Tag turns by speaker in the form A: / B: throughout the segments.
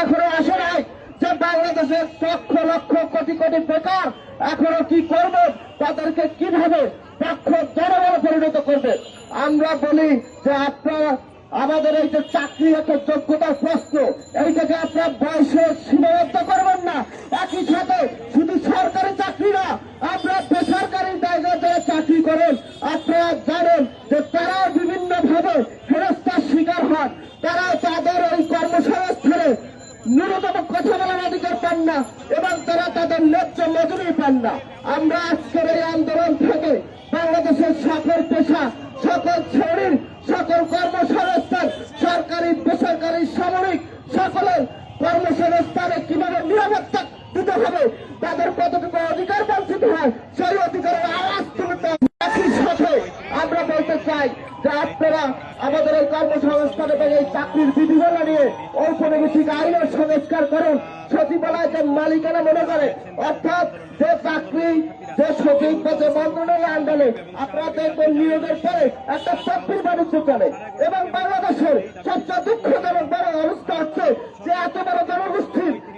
A: এখনও আসে নাই যে বাংলাদেশের লক্ষ লক্ষ কোটি কোটি বেকার এখনও কি করবে? তাদেরকে কীভাবে পক্ষ জনবল পরিণত করবে? আমরা বলি যে আপনারা আমাদের এই যে চাকরি একটা যোগ্যতার প্রশ্ন, এইটাকে আপনার বয়সে সীমাবদ্ধ করবেন না। একই সাথে শুধু সরকারি চাকরি না, আমরা বেসরকারি জায়গায় যারা চাকরি করেন, আপনারা জানেন যে তারাও বিভিন্ন ভাবে হেরস্তার শিকার হন তারা তাদের ওই কর্মসংস্থানে ন্যূনতম কথা বলার অধিকার পান না এবং তারা তাদের ন্যায্য মজুরি পান না। আমরা আজকের এই আন্দোলন থেকে বাংলাদেশের সকল পেশা, সকল শ্রেণির, সকল কর্মসংস্থান, সরকারি, বেসরকারি, সামরিক সকলের কর্মসংস্থানে কীভাবে নিরাপত্তা দিতে হবে, তাদের কতটুকু অধিকার বঞ্চিত হয়, সেই অধিকারের আওয়াজ তুলতে একই সাথে আমরা বলতে চাই যে আপনারা আমাদের এই কর্মসংস্থান এবং এই চাকরির বিধিমালা নিয়ে ঔপনিবেশিক আইনের সংস্কার করুন। সচিবালয়কে মালিকানা মনে করে, অর্থাৎ যে চাকরি, যে সচিব বা যে মন্ত্রণালয় আন্ডারে আপনারা দেখবেন নিয়োগের পরে একটা চাকরির বাণিজ্য চলে। এবং বাংলাদেশের সবচেয়ে দুঃখজনক বড় অবস্থা হচ্ছে যে এত বড় জনগোষ্ঠীর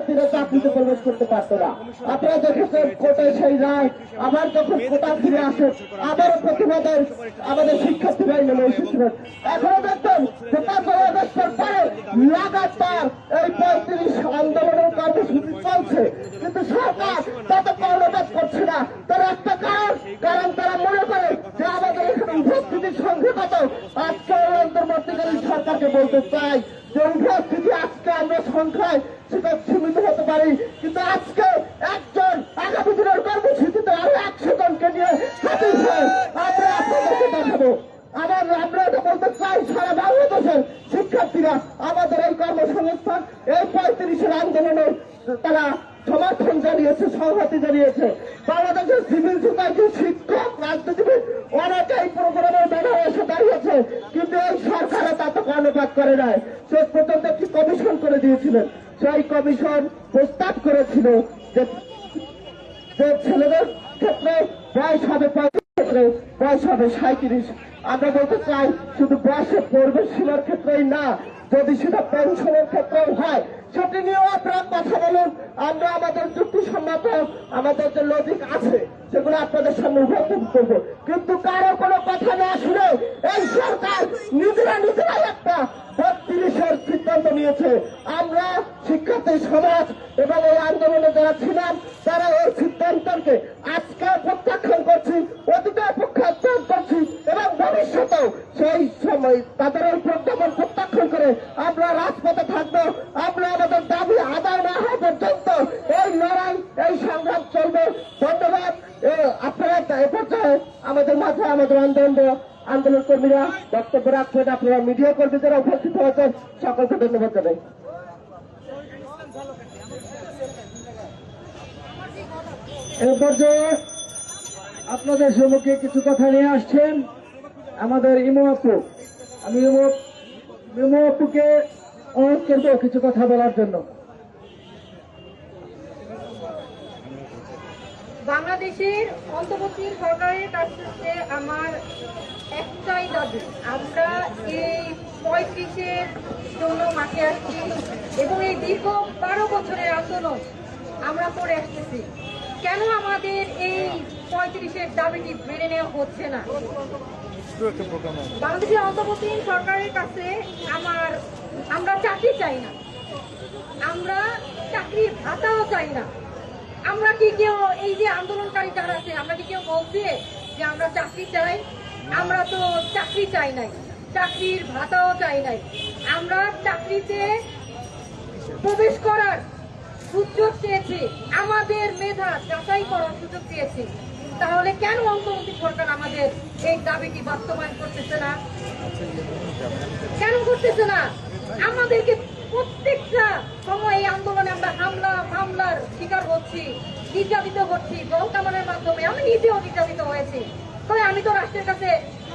A: শিক্ষার্থীরা চাকরিতে প্রবেশ করতে পারতো না। আপনারা দেখেছেন কোটায় সেই রায় আবার যখন কোটা ফিরে আসে, আবারও প্রতিবাদের আমাদের শিক্ষার্থীরাই নেমে এসেছিলেন এখনও দেখবেন আগস্টের পরে লাগাতার এই পঁয়ত্রিশ আন্দোলনের কর্মসূচি চলছে। কিন্তু সরকার তাতে কর্ণপাত করছে না। তার একটা কারণ কারণ তারা মনে করে যে আমাদের এখানে উপস্থিতির সংখ্যাগত আজকে অন্তর্বর্তীকালীন সরকারকে বলতে চাই যে আজকে আমরা সংখ্যায় সেটা সীমিত হতে পারি। কিন্তু আজকে একজন আগামী দিনের কর্মসূচিতে আরও একশো জনকে নিয়ে হাজির হয়ে আমরা আপনাদেরকে দেখাবো। আমার আমরা এটা বলতে চাই, সারা বাংলাদেশের শিক্ষার্থীরা আমাদের এই কর্মসংস্থান, এই পঁয়ত্রিশের আন্দোলনে তারা সমর্থন জানিয়েছে সংহতি জানিয়েছে। বাংলাদেশের সিভিল সোসাইটি শিক্ষক, রাজনীতিবিদ অনেকেই প্রোগ্রামের ব্যানারে এসে দাঁড়িয়েছে, কিন্তু এই সরকারে তা তো কর্ণপাত করে নাই। শেষ পর্যন্ত একটি কমিশন করে দিয়েছিলেন। সেই কমিশন প্রস্তাব করেছিল যে ছেলেদের ক্ষেত্রে বয়স হবে পঁয়ত্রিশ, ক্ষেত্রে বয়স হবে সাঁত্রিশ আমরা বলতে চাই, শুধু বয়সে পড়বে সীমার ক্ষেত্রেই না, যদি সেটা পেনশনের ক্ষেত্রেও হয় সেটি নিয়েও আপনারা কথা বলুন। আমরা আমাদের যুক্তিসম্মত আমাদের যে লজিক আছে, সেগুলো আপনাদের সামনে উপস্থাপন করব। কিন্তু কারও কোনো কথা না শুনে এই সরকার নিজেরা নিজেরাই একটা বত্রিশের সিদ্ধান্ত নিয়েছে। আমরা শিক্ষার্থী সমাজ এবং এই আন্দোলনে যারা ছিলাম, তারা এই সিদ্ধান্তকে আজকে বক্তব্য রাখবেন আপনারা, মিডিয়া কর্মী যারা উপস্থিত হয়েছেন, সকলকে ধন্যবাদ জানাই।
B: এ পর্যায়ে আপনাদের সম্মুখে কিছু কথা নিয়ে আসছেন আমাদের ইমো আপু। আমি ইমো ইমো আপুকে অনুরোধ করব কিছু কথা বলার জন্য।
C: বাংলাদেশের অন্তর্বর্তী সরকারের কাছ থেকে আমার একটাই দাবি আমরা এই পঁয়ত্রিশের জন্য মাঠে আসছি এবং এই দীর্ঘ বারো বছরের আন্দোলন আমরা করে আসতেছি। কেন আমাদের এই পঁয়ত্রিশের দাবিটি মেনে নেওয়া হচ্ছে না? বাংলাদেশের অন্তর্বর্তী সরকারের কাছে আমার আমরা চাকরি চাই না। আমরা চাকরির ভাতাও চাই না। আমরা কি কেউ এই যে আন্দোলনকারী যারা আছে আমরা কি কেউ বলছে যে আমরা চাকরি চাই? আমরা তো চাকরি চাই নাই। চাকরির ভাতাও চাই নাই। আমরা চাকরিতে প্রবেশ করার সুযোগ চেয়েছি আমাদের মেধা যাচাই করার সুযোগ চেয়েছি তাহলে কেন অন্তর্বর্তী সরকার আমাদের এই দাবিটি বাস্তবায়ন করতেছে না? কেন করতেছে না? আমাদেরকে প্রত্যেকটা সময় এই
D: হচ্ছি, নির্যাতিত হচ্ছি, দল কামানের মাধ্যমে। আমি নিজেও নির্যাতিত হয়েছি। তবে আমি তো রাষ্ট্রের কাছে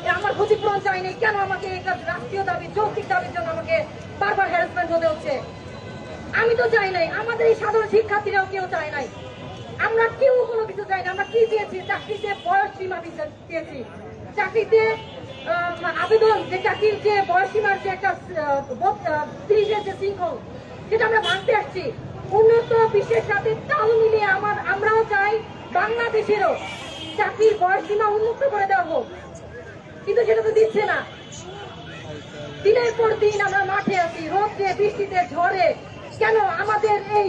D: আমার ক্ষতিপূরণ চাইনি। কেন আমাকে এই কাজ- রাষ্ট্রীয় দাবি, যৌক্তিক দাবির জন্য আমাকে বারবার হ্যারাসমেন্ট হতে হচ্ছে? আমি তো চাই নাই। আমাদের এই সাধারণ শিক্ষার্থীরাও কেউ চায় নাই। আমরা কেউ কোনো কিছু চাই না। আমরা কি চেয়েছি চাকরিতে বয়স সীমা দিতে চেয়েছি চাকরিতে আবেদন যে চাকরির যে বয়স সীমার যে একটা তিরিশের যে শৃঙ্খল যেটা আমরা ভাঙতে আসছি। উন্নত বিশ্বের সাথে তাল মিলিয়ে আমার আমরাও চাই বাংলাদেশেরও চাকরির বয়স সীমা উন্মুক্ত করে দেওয়া হোক। কিন্তু সেটা তো দিচ্ছে না। দিনের পর দিন আমরা মাঠে আছি, রোদে, বৃষ্টিতে, ঝড়ে। কেন আমাদের এই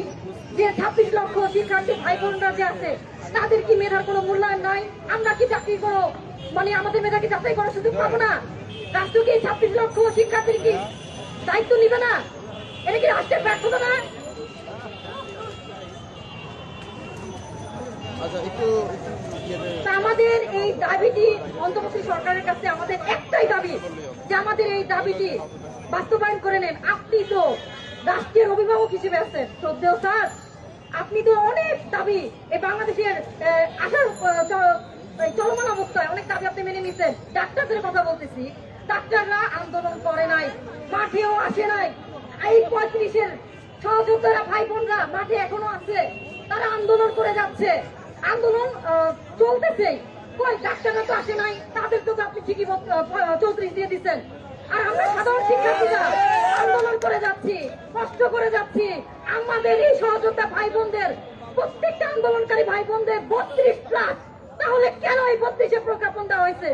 D: যে ছাব্বিশ লক্ষ শিক্ষার্থী ভাই বোনরা যে আছে, তাদের কি মেধার কোনো মূল্যায়ন নাই? আমরা কি চাকরি করো? মানে আমাদের মেধা কি যাচাই করার সুযোগ পাবো না? রাষ্ট্র কি ছাব্বিশ লক্ষ শিক্ষার্থীর কি দায়িত্ব নিবে না? এটা কি রাষ্ট্রের ব্যর্থতা না তা আমাদের এই দাবিটি অন্তর্বর্তী সরকারের কাছে আমাদের একটাই দাবি যে আমাদের এই দাবিটি বাস্তবায়ন করে নেন। আপনি তো রাষ্ট্রের অভিভাবক হিসেবে আছেন, শ্রদ্ধেয় স্যার। আপনি তো অনেক দাবি এই বাংলাদেশের আসার চলমান অবস্থায় অনেক দাবি আপনি মেনে নিচ্ছেন ডাক্তারদের কথা বলতেছি, ডাক্তাররা আন্দোলন করে নাই, মাঠেও আসে নাই। এই পঁয়ত্রিশের সহযোদ্ধারা ভাই বোনরা মাঠে এখনও আছে, তারা আন্দোলন করে যাচ্ছে। আন্দোলন চলতেছে কই, ডাক্তাররা তো আসে নাই, তাদের তো আপনি ঠিকই চৌত্রিশ দিয়ে দিচ্ছেন আর আমরা সাধারণ শিক্ষার্থীরা আন্দোলন করে যাচ্ছি, কষ্ট করে যাচ্ছি। আমাদের এই সহযোদ্ধা ভাই বোনদের প্রত্যেকটা আন্দোলনকারী ভাই বোনদের বত্রিশ প্লাস তাহলে কেন এই বত্রিশে প্রজ্ঞাপন দেওয়া হয়েছে?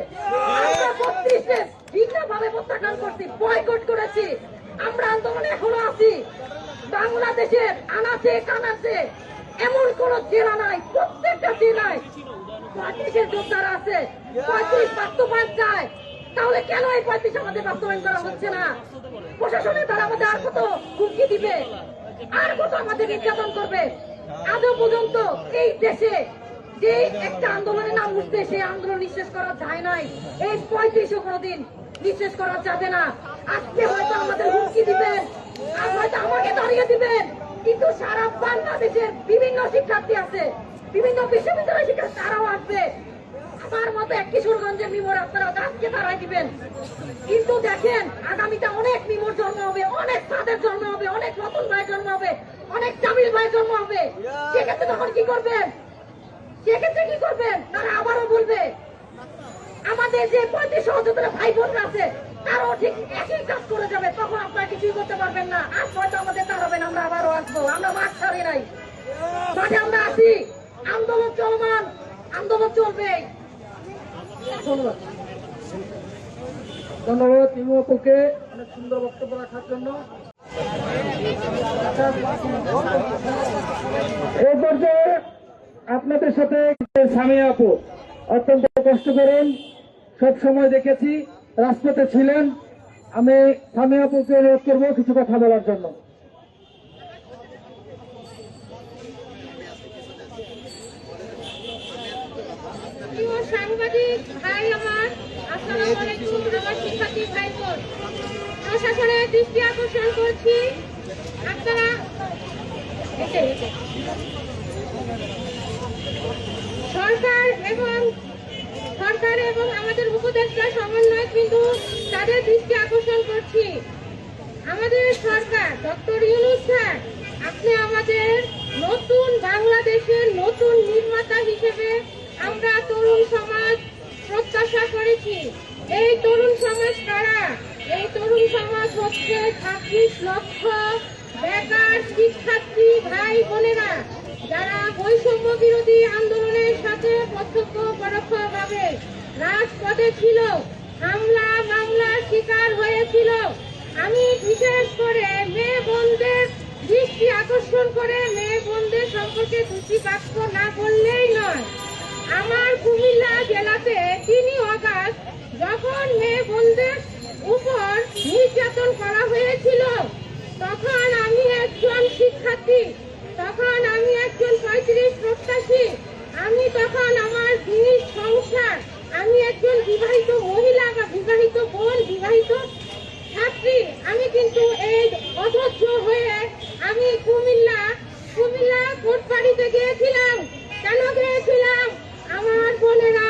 D: আমরা বত্রিশে ভিন্ন ভাবে প্রত্যাখ্যান করছি, বয়কট করেছি। আমরা আন্দোলনে এখনও আছি। বাংলাদেশের আনাচে কানাচে এমন কোন জেলা নাই, প্রত্যেকটা জেলায় পঁয়ত্রিশের যোদ্ধারা আছে। পঁয়ত্রিশ বাস্তবায়ন চায়। তাহলে কেন এই পঁয়ত্রিশ আমাদের বাস্তবায়ন করা হচ্ছে না? প্রশাসনের দ্বারা আমাদের আর কত হুমকি দিবে? আর কত আমাদের নির্যাতন করবে? আজও পর্যন্ত এই দেশে যে একটা আন্দোলনের নাম উঠছে সেই আন্দোলন নিঃশেষ করা যায় নাই। এই পঁয়ত্রিশও কোনোদিন নিঃশেষ করা যাবে না। আজকে হয়তো আমাদের হুমকি দিবেন, আর হয়তো আমাকে দাঁড়িয়ে দিবেন। কিন্তু সারা বাংলাদেশের বিভিন্ন শিক্ষার্থী আছে, বিভিন্ন বিশ্ববিদ্যালয় শিক্ষার্থী, তারাও আসবে। আমার মতো এক কিশোরগঞ্জের মিমর আপনারা আজকে তারাই দিবেন। কিন্তু দেখেন, আগামীতে অনেক মিমর জন্ম হবে, অনেক তাদের জন্ম হবে, অনেক রতন ভাই জন্ম হবে, অনেক জামিল ভাই জন্ম হবে। সেক্ষেত্রে তখন কি করবেন? সেক্ষেত্রে কি করবেন? তারা আবারও বলবে, আমাদের যে পঁয়ত্রিশ সহযোগিতা ভাই বোনরা আছে তারাও ঠিক একই কাজ করে যাবে, তখন আপনারা কিছুই করতে পারবেন না। আজ হয়তো আমাদের তাড়াবেন, আমরা আবারও আসব, আমরা মাঠ ছাড়ি নাই। মাঠে আমরা আছি। আন্দোলন চলমান, আন্দোলন চলবে। ধন্যবাদ।
B: ধন্যবাদ ইমুপুকে অনেক সুন্দর বক্তব্য রাখার জন্য। এই পর্যায়ে আপনাদের সাথে সামিয়া আপু অত্যন্ত কষ্ট করেন। সব সময় দেখেছি। রাজপথে ছিলেন, আমি সামিয়া আপুকে অনুরোধ করব কিছু কথা বলার জন্য।
D: আকর্ষণ করছি। সরকার এবং সরকার এবং আমাদের উপদেষ্টা সমন্বয় কিন্তু তাদের দৃষ্টি আকর্ষণ করছি। আমাদের সরকার, ডক্টর ইউনুস স্যার, আপনি আমাদের নতুন বাংলাদেশের নতুন নির্মাতা হিসেবে আমরা তরুণ সমাজ প্রত্যাশা করেছি। এই তরুণ সমাজ কারা? এই তরুণ সমাজ হচ্ছে ছাব্বিশ লক্ষ বেকার শিক্ষার্থী ভাই বোনেরা যারা বৈষম্য বিরোধী আন্দোলনের সাথে প্রত্যক্ষ পরোক্ষভাবে রাজপথে ছিল, হামলা মামলার শিকার হয়েছিল, আমি বিশেষ করে মেয়ে বোনদের দৃষ্টি আকর্ষণ করে মেয়ে বোনদের সম্পর্কে দুটি বাক্য না বললেই নয়। আমার কুমিল্লা জেলাতে তিনই অগাস্ট যখন মেয়ে বোনদের উপর নির্যাতন করা হয়েছিল, তখন আমি একজন শিক্ষার্থী তখন আমি একজন পঁয়ত্রিশ প্রত্যাশী। আমি তখন আমার বিশ সংসার, আমি একজন বিবাহিত মহিলা বা বিবাহিত বোন, বিবাহিত ছাত্রী। আমি কিন্তু এই অধৈর্য হয়ে আমি কুমিল্লা কুমিল্লা কোটবাড়িতে
C: গিয়েছিলাম, কেন গিয়েছিলাম? আমার বোনেরা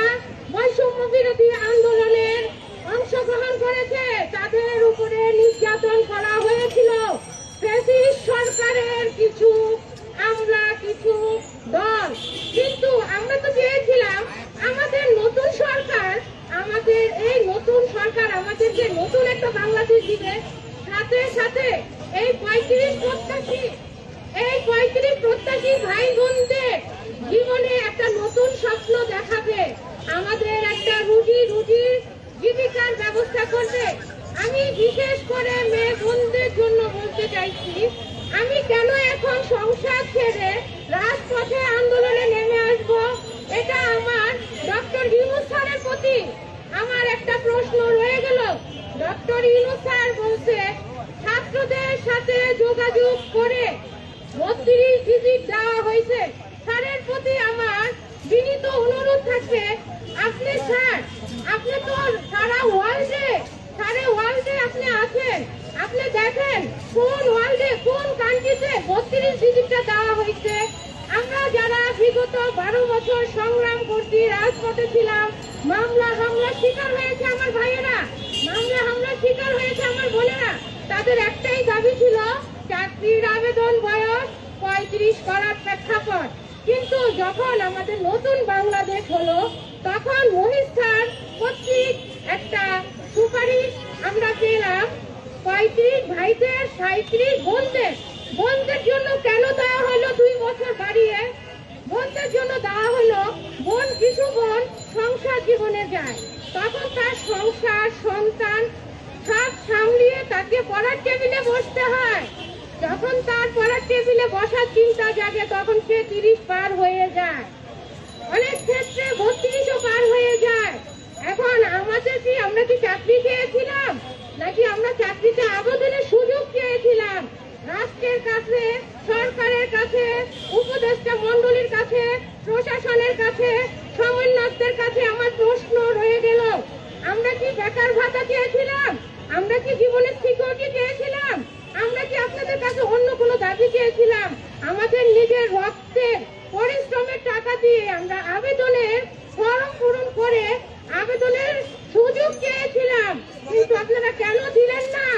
C: বৈষম্য বিরোধী আন্দোলনের অংশগ্রহণ করেছে। তাদের উপরে নির্যাতন করা হয়েছিল। সরকারের কিছু কিছু দল কিন্তু আমরা তো চেয়েছিলাম, আমাদের নতুন সরকার, আমাদের এই নতুন সরকার আমাদেরকে নতুন একটা বাংলাদেশ দিবে, সাথে সাথে এই পঁয়ত্রিশ প্রত্যাশী, এই পঁয়ত্রিশ প্রত্যাশী ভাই বোনদের জীবনে একটা নতুন স্বপ্ন দেখাবে। আমাদের একটা রুজি রুজির জীবিকার ব্যবস্থা করবে। আমি বিশেষ করে মেয়ে বোনদের জন্য বলতে চাইছি, আমি কেন এখন সংসার ছেড়ে রাজপথে আন্দোলনে নেমে আসব, এটা আমার ডক্টর ইউনুস স্যারের প্রতি আমার একটা প্রশ্ন রয়ে গেল। ডক্টর ইউনুস স্যার বলছে, ছাত্রদের সাথে যোগাযোগ করে বত্রিশ ভিজিট দেওয়া হয়েছে। স্যারের প্রতি আমার বিনীত অনুরোধ থাকবে আপনি স্যার, আপনি তো সারা ওয়ার্ল্ডে সারা ওয়ার্ল্ডে আপনি আছেন। আপনি দেখেন কোন ওয়ার্ল্ডে, কোন কান্ট্রিতে বত্রিশ ভিজিটটা দেওয়া হয়েছে। আমরা যারা বিগত বারো বছর সংগ্রাম করছি, রাজপথে ছিলাম, মামলা হামলা শিকার হয়েছে আমার ভাইয়েরা। মামলা হামলা শিকার হয়েছে আমার বোনেরা। তাদের একটাই দাবি ছিল, চাকরির আবেদন বয়স পঁয়ত্রিশ করার প্রেক্ষাপট। কিন্তু যখন আমাদের নতুন বাংলাদেশ হলো, তখন মহিষ্ঠান কর্তৃক একটা সুপারিশ আমরা পেলাম। পঁয়ত্রিশ ভাইদের সাঁত্রিশ বোনদের। বোনদের জন্য কেন দেওয়া হলো দুই বছর বাড়িয়ে? বোনদের জন্য দেওয়া হলো, বোন কিছু বোন সংসার জীবনে যায়। তখন তার সংসার, সন্তান সব সামলিয়ে তাকে পড়ার টেবিলে বসতে হয়। যখন তার পড়ার টেবিলে বসার চিন্তা জাগে, তখন সে তিরিশ পার হয়ে যায়। অনেক ক্ষেত্রে বত্রিশও পার হয়ে যায়। এখন আমাদের কি আমরা কি চাকরি চেয়েছিলাম নাকি আমরা চাকরিতে আবেদনের সুযোগ চেয়েছিলাম রাষ্ট্রের কাছে সরকারের কাছে উপদেষ্টা মন্ডলীর কাছে প্রশাসনের কাছে সমন্বয়কদের কাছে আমার প্রশ্ন রয়ে গেল আমরা কি বেকার ভাতা চেয়েছিলাম আমরা কি জীবনের সিকিউরিটি চেয়েছিলাম আমরা কি আপনাদের কাছে অন্য কোনো দাবি চেয়েছিলাম আমাদের নিজের রক্তের পরিশ্রমের টাকা দিয়ে আমরা আবেদনের ফর্ম পূরণ করে আবেদনের সুযোগ চেয়েছিলাম কিন্তু আপনারা কেন দিলেন না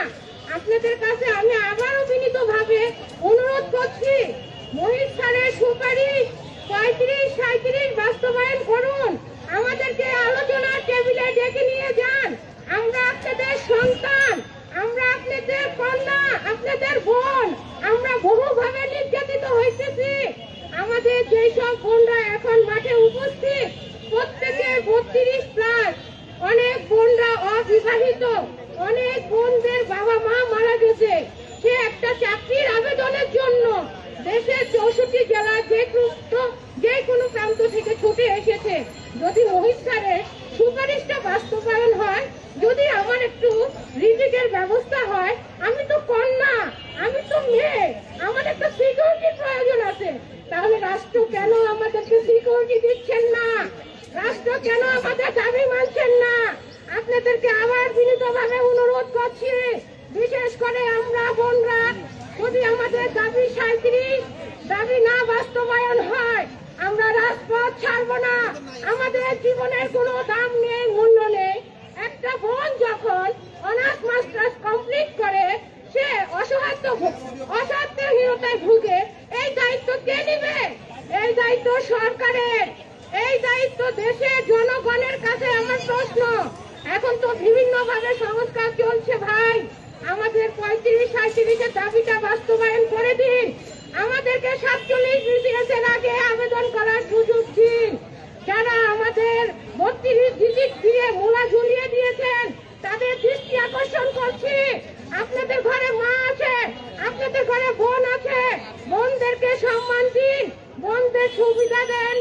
C: আপনাদের কাছে আমি আবারও বিনীত ভাবে অনুরোধ করছি মহিষ স্যারের সুপারিশ পঁয়ত্রিশ সাঁত্রিশ বাস্তবায়ন করুন। আমাদেরকে আলোচনার টেবিলে ডেকে নিয়ে যান। আমরা আপনাদের সন্তান, আমরা আপনাদের কন্যা, আপনাদের বোন, আমরা বহুভাবে নির্যাতিত হইতেছি। আমাদের যেসব বোনরা এখন মাঠে উপস্থিত, প্রত্যেকের বত্রিশ প্লাস অনেক বোনরা অবিবাহিত, অনেক বোনদের বাবা মা মারা গেছে। সে একটা চাকরির আবেদনের জন্য দেশের চৌষট্টি জেলা যে যে কোনো প্রান্ত থেকে ছুটে এসেছে। যদি মহিষ স্যারের সুপারিশটা বাস্তবায়ন হয় যদি আমার একটু রিজিকের ব্যবস্থা হয় আমি তো কন্যা আমি তো মেয়ে আমার একটা সিকিউরিটির প্রয়োজন আছে তাহলে রাষ্ট্র কেন আমাদেরকে সিকিউরিটি দিচ্ছেন না রাষ্ট্র কেন আমাদের দাবি মানছেন না আপনাদেরকে আবার বিনীতভাবে অনুরোধ করছি বিশেষ করে আমরা বোনরা যদি আমাদের দাবি সাঁত্রিশ দাবি না বাস্তবায়ন হয় আমরা রাজপথ ছাড়বো না আমাদের জীবনের কোনো দাম নেই মূল্য নেই একটা বোন যখন অনার্স মাস্টার্স কমপ্লিট করে সে অসহায়ত্ব অসহায়ত্বহীনতায় ভুগে এই দায়িত্ব কে নিবে এই দায়িত্ব সরকারের এই দায়িত্ব দেশের জনগণের কাছে আমার প্রশ্ন এখন তো বিভিন্ন ভাবে সংস্কার চলছে ভাই। আমাদের পঁয়ত্রিশ সাঁত্রিশের দাবিটা বাস্তবায়ন করে দিন। আমাদেরকে সাতচল্লিশ বিসিএসের আগে আবেদন করার সুযোগ দিন। যারা আমাদের বত্রিশ ভিজিট দিয়ে মূলা ঝুলিয়ে দিয়েছেন, তাদের দৃষ্টি আকর্ষণ করছি। আপনাদের ঘরে মা আছে, আপনাদের ঘরে বোন আছে, বোনদেরকে সম্মান দিন। বোনদের সুবিধা দেন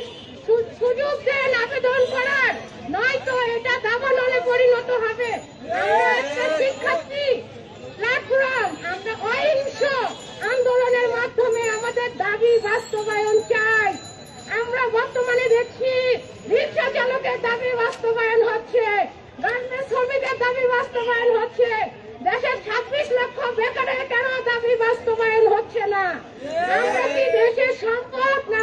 C: সুযোগ দেন আবেদন করার। নয়তো এটা দাবানলে পরিণত হবে। আন্দোলনের মাধ্যমে আমাদের দাবি বাস্তবায়ন চাই আমরা বর্তমানে দেখছি রিক্সা চালকের দাবি বাস্তবায়ন হচ্ছে গার্মেন্টস শ্রমিকের দাবি বাস্তবায়ন হচ্ছে দেশের ছাব্বিশ লক্ষ বেকারের কেন দাবি বাস্তবায়ন হচ্ছে না আমরা কি দেশের সম্পদ না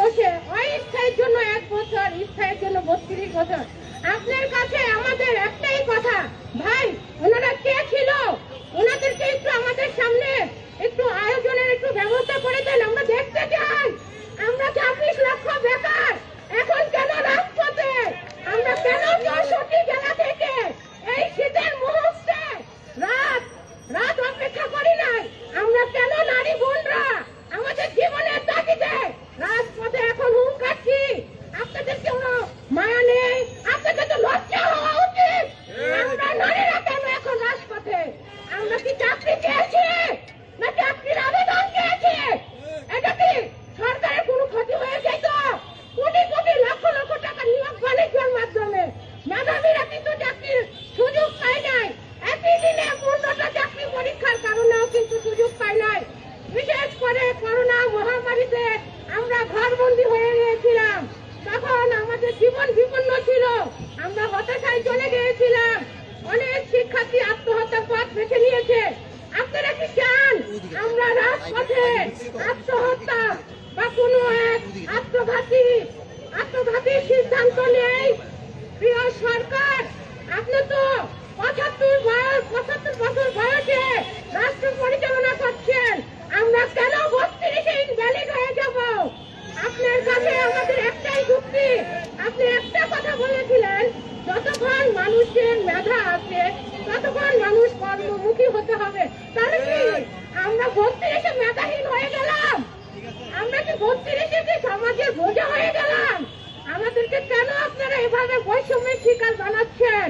C: বসে। অস্থায়ীর জন্য এক বছর স্থায়ীর জন্য বত্রিশ বছর। আপনার অনেক শিক্ষার্থী আত্মহত্যার পথ বেছে নিয়েছে। আপনারা কি চান আমরা রাজপথে আত্মহত্যা বা কোনো এক আত্মঘাতী আত্মঘাতী সিদ্ধান্ত নেই? প্রিয় সরকার, আপনি তো পঁচাত্তর বয়স, পঁচাত্তর বছর বয়সে রাষ্ট্র পরিচালনা করছেন। আমরা কেন বত্রিশে ইনভ্যালিড হয়ে যাব? আপনার কাছে আমাদের একটাই যুক্তি। আপনি একটা কথা বলেছিলেন, যতক্ষণ মানুষের মেধা আছে ততক্ষণ মানুষ কর্মমুখী হতে হবে তাহলে কি আমরা বত্রিশে মেধাহীন হয়ে গেলাম আমরা কি বত্রিশে কি সমাজের বোঝা হয়ে গেলাম আমাদেরকে কেন এভাবে বৈষম্যের শিকার বানাচ্ছেন।